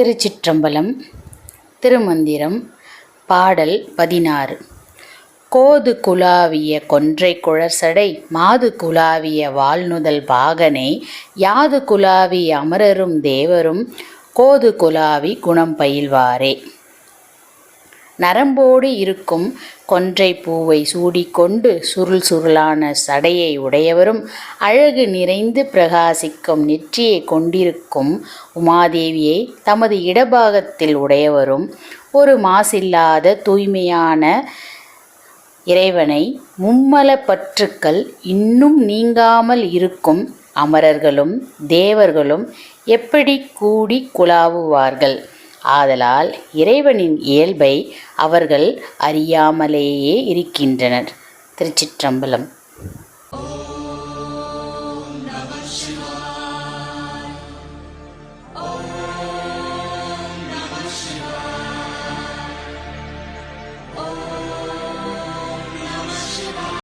திருச்சிற்றம்பலம் திருமந்திரம் பாடல் பதினாறு. கோது குலாவிய கொன்றை குழற்சடை மாது குலாவிய வாழ்நுதல் பாகனை யாது குலாவி அமரரும் தேவரும் கோது குலாவி குணம் பயில்வாரே. நரம்போடு இருக்கும் கொன்றை பூவை சூடிக்கொண்டு சுருள் சுருளான சடையை உடையவரும் அழகு நிறைந்து பிரகாசிக்கும் நெற்றியை கொண்டிருக்கும் உமாதேவியை தமது இடபாகத்தில் உடையவரும் ஒரு மாசில்லாத தூய்மையான இறைவனை மும்மல பற்றுக்கள் இன்னும் நீங்காமல் இருக்கும் அமரர்களும் தேவர்களும் எப்படி கூடி குலாவுவார்கள் ஆதலால் இறைவனின் இயல்பை அவர்கள் அறியாமலேயே இருக்கின்றனர். திருச்சிற்றம்பலம்.